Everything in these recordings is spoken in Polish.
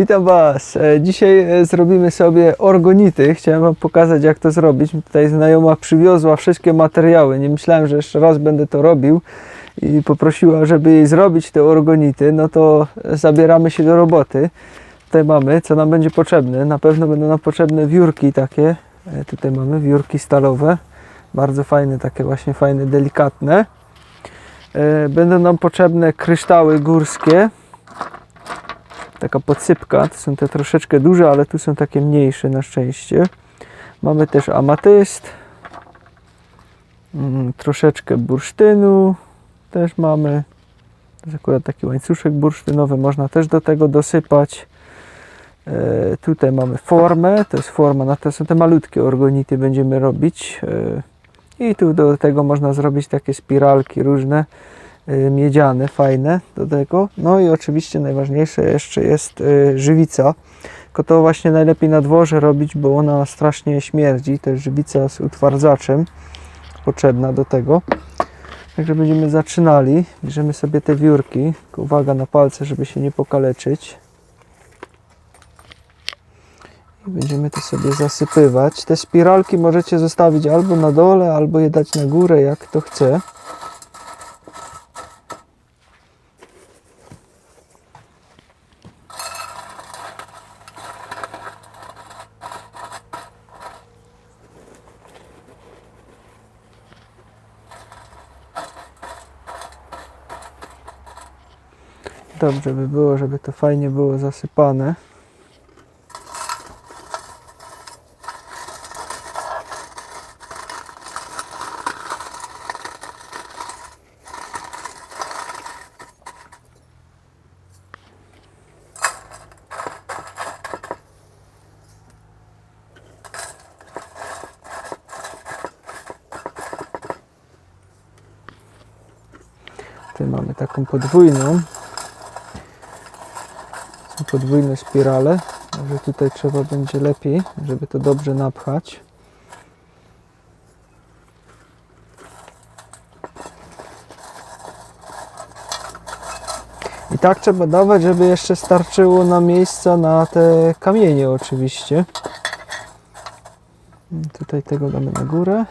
Witam Was. E, Dzisiaj e, zrobimy sobie orgonity. Chciałem Wam pokazać, jak to zrobić. Tutaj znajoma przywiozła wszystkie materiały. Nie myślałem, że jeszcze raz będę to robił i poprosiła, żeby jej zrobić te orgonity. No to zabieramy się do roboty. Tutaj mamy, co nam będzie potrzebne. Na pewno będą nam potrzebne wiórki takie. E, Tutaj mamy wiórki stalowe. Bardzo fajne, takie właśnie fajne, delikatne. E, Będą nam potrzebne kryształy górskie taka podsypka. To są te troszeczkę duże, ale tu są takie mniejsze na szczęście. Mamy też amatyst. Mm, troszeczkę bursztynu też mamy. To jest akurat taki łańcuszek bursztynowy, można też do tego dosypać. E, tutaj mamy formę, to jest forma, na to są te malutkie orgonity będziemy robić. E, I tu do tego można zrobić takie spiralki różne miedziane, fajne do tego. No i oczywiście najważniejsze jeszcze jest y, żywica. Tylko to właśnie najlepiej na dworze robić, bo ona strasznie śmierdzi. To jest żywica z utwardzaczem potrzebna do tego. Także będziemy zaczynali. Bierzemy sobie te wiórki. Uwaga na palce, żeby się nie pokaleczyć. I będziemy to sobie zasypywać. Te spiralki możecie zostawić albo na dole, albo je dać na górę, jak to chce. Dobrze by było, żeby to fajnie było zasypane. Mamy taką podwójną. Podwójne spirale. Może tutaj trzeba będzie lepiej, żeby to dobrze napchać. I tak trzeba dawać, żeby jeszcze starczyło na miejsca na te kamienie oczywiście. Tutaj tego damy na górę.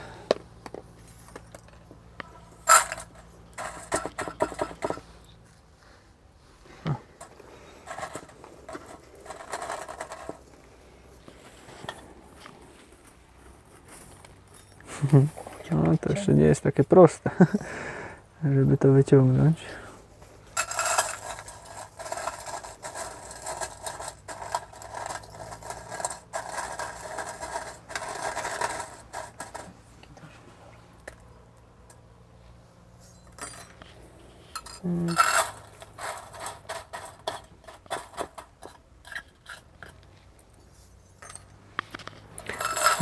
No, to jeszcze nie jest takie proste, żeby to wyciągnąć.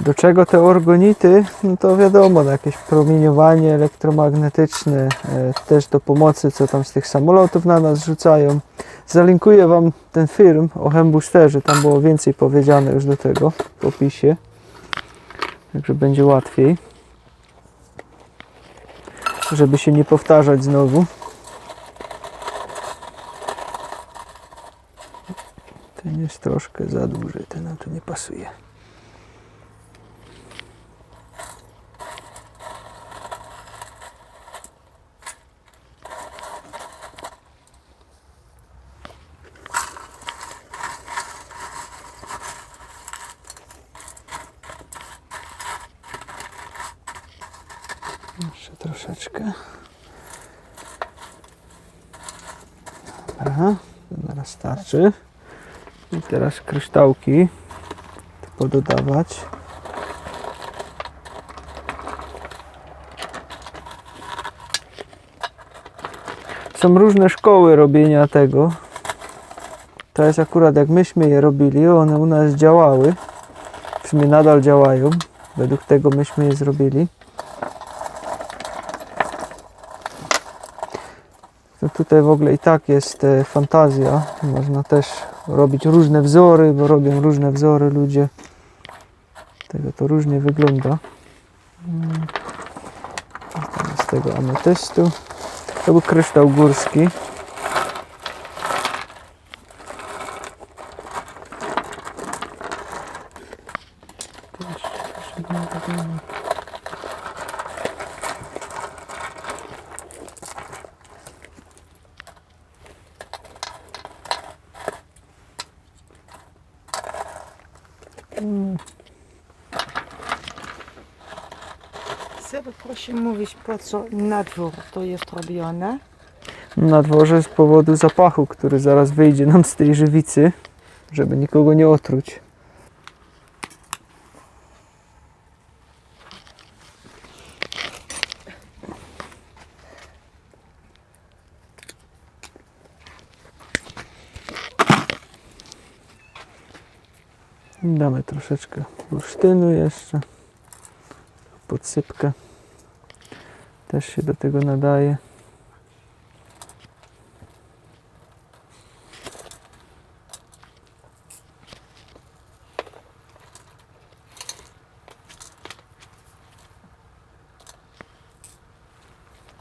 Do czego te orgonity? No to wiadomo, na jakieś promieniowanie elektromagnetyczne, e, też do pomocy, co tam z tych samolotów na nas rzucają. Zalinkuję Wam ten film o Hembusterze, tam było więcej powiedziane już do tego w opisie, także będzie łatwiej, żeby się nie powtarzać znowu. Ten jest troszkę za duży, ten nam tu nie pasuje. Jeszcze troszeczkę. Dobra, to zaraz starczy. I teraz kryształki pododawać. Są różne szkoły robienia tego. To jest akurat jak myśmy je robili, one u nas działały. W sumie nadal działają. Według tego myśmy je zrobili. Tutaj w ogóle i tak jest e, fantazja. Można też robić różne wzory, bo robią różne wzory ludzie. Tego to różnie wygląda. Mm. Z tego ametystu. To był kryształ górski. Seba, proszę mówić, po co na dwór to jest robione? Na dworze z powodu zapachu, który zaraz wyjdzie nam z tej żywicy, żeby nikogo nie otruć. Damy troszeczkę bursztynu jeszcze. Podsypkę. Też się do tego nadaje.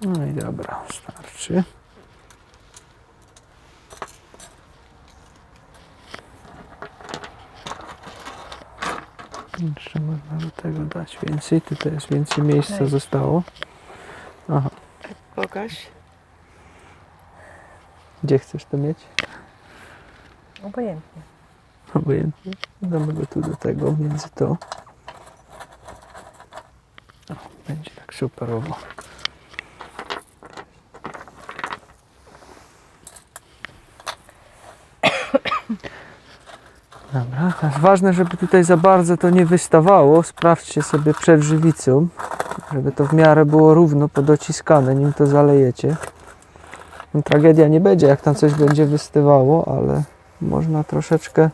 No i dobra, starczy. Jeszcze można do tego dać więcej. Tutaj jest więcej miejsca Daj. zostało. Aha, Pokaż. gdzie chcesz to mieć? Obojętnie. Obojętnie. Damy go tu do tego, między to. O, będzie tak superowo. Dobra, teraz ważne, żeby tutaj za bardzo to nie wystawało. Sprawdźcie sobie przed żywicą, żeby to w miarę było równo podociskane, nim to zalejecie. No, Tragedia nie będzie, jak tam coś będzie wystywało, ale można troszeczkę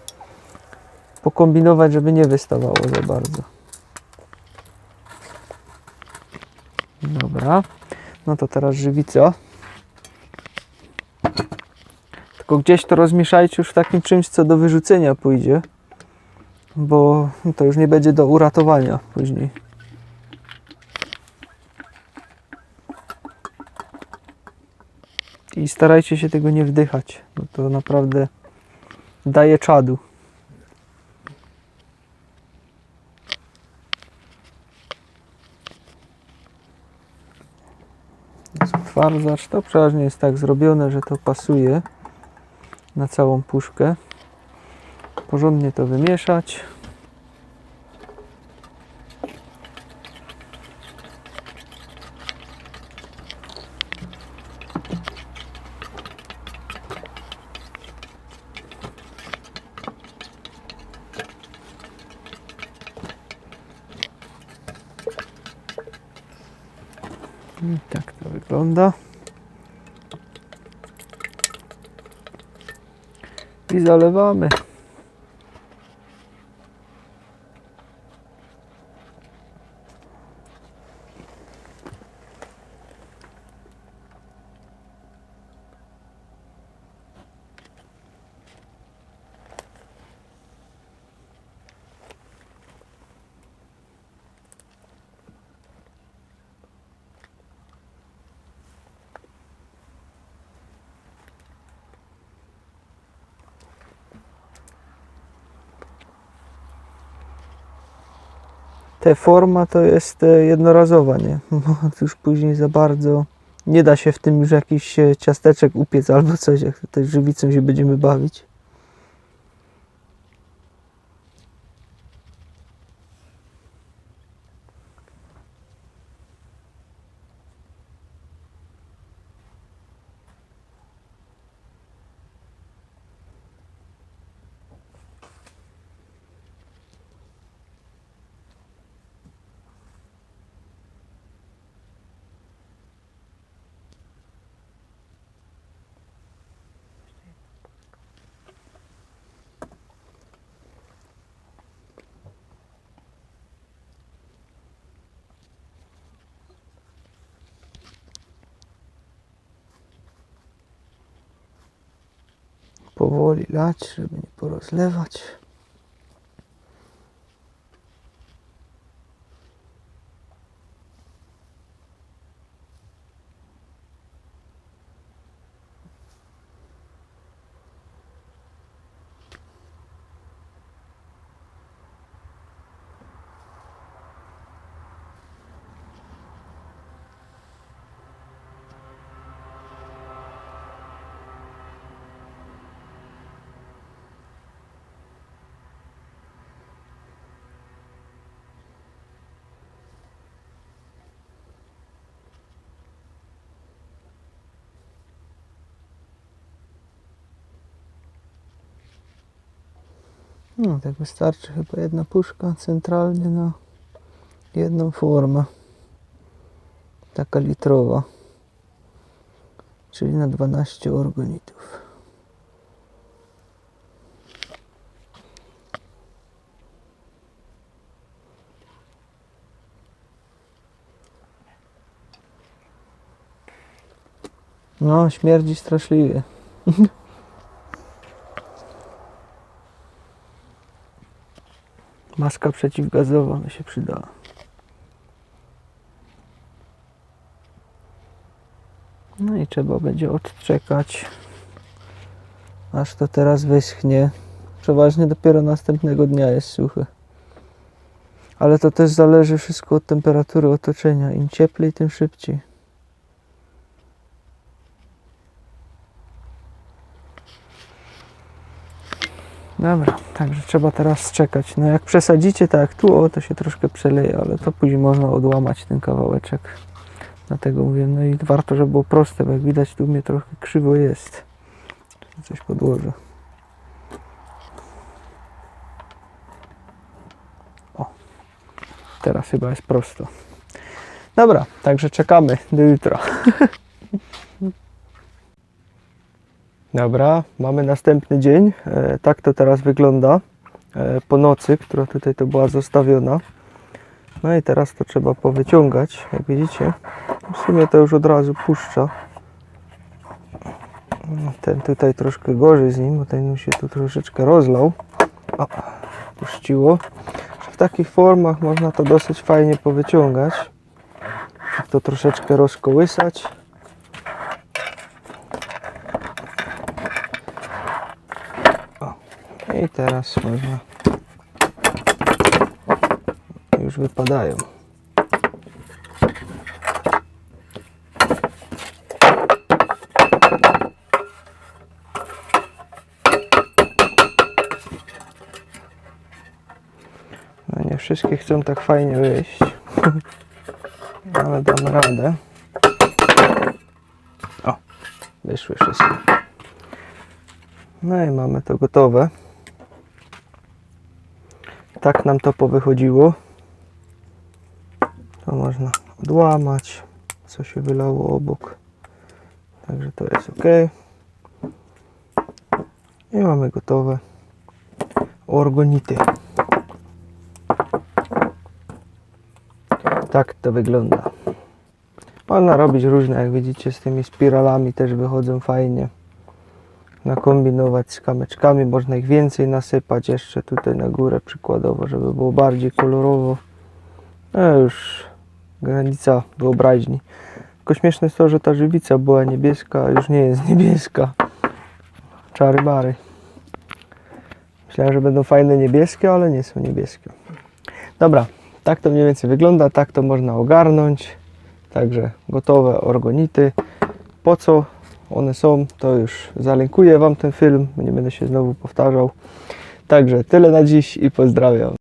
pokombinować, żeby nie wystawało za bardzo. Dobra, no to teraz żywica. Tylko gdzieś to rozmieszajcie już w takim czymś, co do wyrzucenia pójdzie, bo to już nie będzie do uratowania później. I starajcie się tego nie wdychać, bo to naprawdę daje czadu. Zatwardzacz to przeważnie jest tak zrobione, że to pasuje na całą puszkę. Porządnie to wymieszać. I tak to wygląda. I zalewamy. Te forma to jest e, jednorazowa, nie? Bo już później za bardzo nie da się w tym już jakiś e, ciasteczek upiec albo coś, jak tutaj żywicą się będziemy bawić. Powoli lać, żeby nie porozlewać. No, tak wystarczy chyba jedna puszka centralnie na jedną formę. Taka litrowa. Czyli na 12 organitów. No, śmierdzi straszliwie. Maska przeciwgazowa by się przydała. No i trzeba będzie odczekać, aż to teraz wyschnie. Przeważnie dopiero następnego dnia jest suche. Ale to też zależy wszystko od temperatury otoczenia. Im cieplej, tym szybciej. Dobra, także trzeba teraz czekać. No jak przesadzicie tak tu, o, to się troszkę przeleje, ale to później można odłamać ten kawałeczek. Dlatego mówię, no i warto, żeby było proste, bo jak widać tu mnie trochę krzywo jest. Coś podłożę. O, teraz chyba jest prosto. Dobra, także czekamy do jutra. Dobra, mamy następny dzień. E, tak to teraz wygląda e, po nocy, która tutaj to była zostawiona. No i teraz to trzeba powyciągać, jak widzicie. W sumie to już od razu puszcza. No, Ten tutaj troszkę gorzej z nim, bo ten się tu troszeczkę rozlał. O, puściło. W takich formach można to dosyć fajnie powyciągać. To troszeczkę rozkołysać. I teraz można. Już wypadają. No nie wszystkie chcą tak fajnie wyjść. Ale damy radę. O, wyszły wszystkie. No i mamy to gotowe. Tak nam to powychodziło. To można odłamać, co się wylało obok. Także to jest ok. I mamy gotowe orgonity. Tak to wygląda. Można robić różne, jak widzicie, z tymi spiralami też wychodzą fajnie nakombinować z kamyczkami, można ich więcej nasypać jeszcze tutaj na górę przykładowo, żeby było bardziej kolorowo. No już granica wyobraźni. Tylko śmieszne jest to, że ta żywica była niebieska, a już nie jest niebieska. Czary bary. Myślałem, że będą fajne niebieskie, ale nie są niebieskie. Dobra, tak to mniej więcej wygląda, tak to można ogarnąć. Także gotowe orgonity. Po co one są, to już zalinkuję Wam ten film, nie będę się znowu powtarzał. Także tyle na dziś i pozdrawiam.